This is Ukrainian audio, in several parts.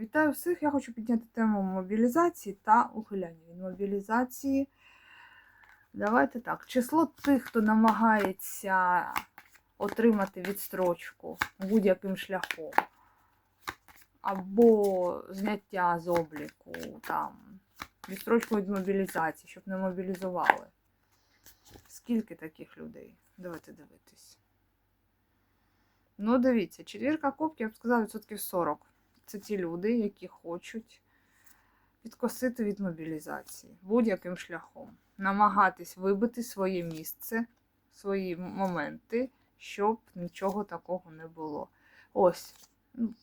Вітаю всіх! Я хочу підняти тему мобілізації та ухиляння від мобілізації. Давайте так. Число тих, хто намагається отримати відстрочку будь-яким шляхом, або зняття з обліку, там, відстрочку від мобілізації, щоб не мобілізували. Скільки таких людей? Давайте дивитись. Ну, дивіться, четвірка кубків, я б сказала, відсотків 40. Це ті люди, які хочуть відкосити від мобілізації будь-яким шляхом. Намагатись вибити своє місце, свої моменти, щоб нічого такого не було. Ось, ну,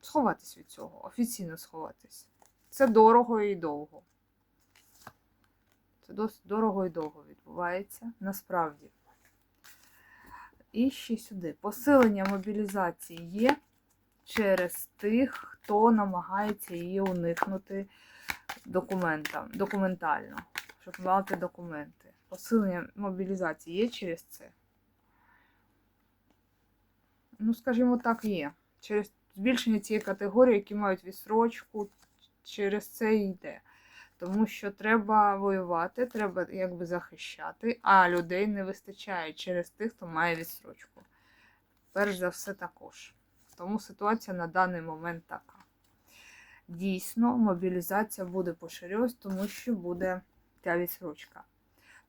сховатись від цього, офіційно сховатись. Це дорого і довго. Це досить дорого і довго відбувається насправді. І ще сюди. Посилення мобілізації є через тих, хто намагається її уникнути документам, документально, щоб мати документи. Посилення мобілізації є через це. Ну, скажімо так, є. Через збільшення цієї категорії, які мають відсрочку, через це йде. Тому що треба воювати, треба якби захищати, а людей не вистачає через тих, хто має відсрочку. Перш за все також. Тому ситуація на даний момент така. Дійсно, мобілізація буде поширюватися, тому що буде ця відсрочка.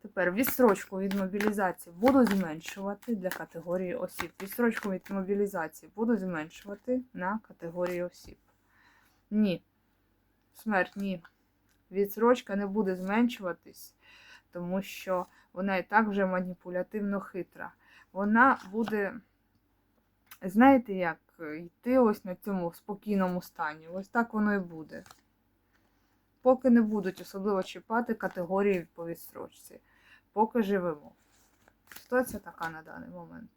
Тепер відсрочку від мобілізації буду зменшувати для категорії осіб. Відсрочку від мобілізації буду зменшувати на категорії осіб. Ні. Смерть, ні. Відсрочка не буде зменшуватись, тому що вона і так вже маніпулятивно хитра. Вона буде, знаєте як, йти ось на цьому спокійному стані. Ось так воно і буде. Поки не будуть особливо чіпати категорії по відстрочці. Поки живемо. Ситуація така на даний момент.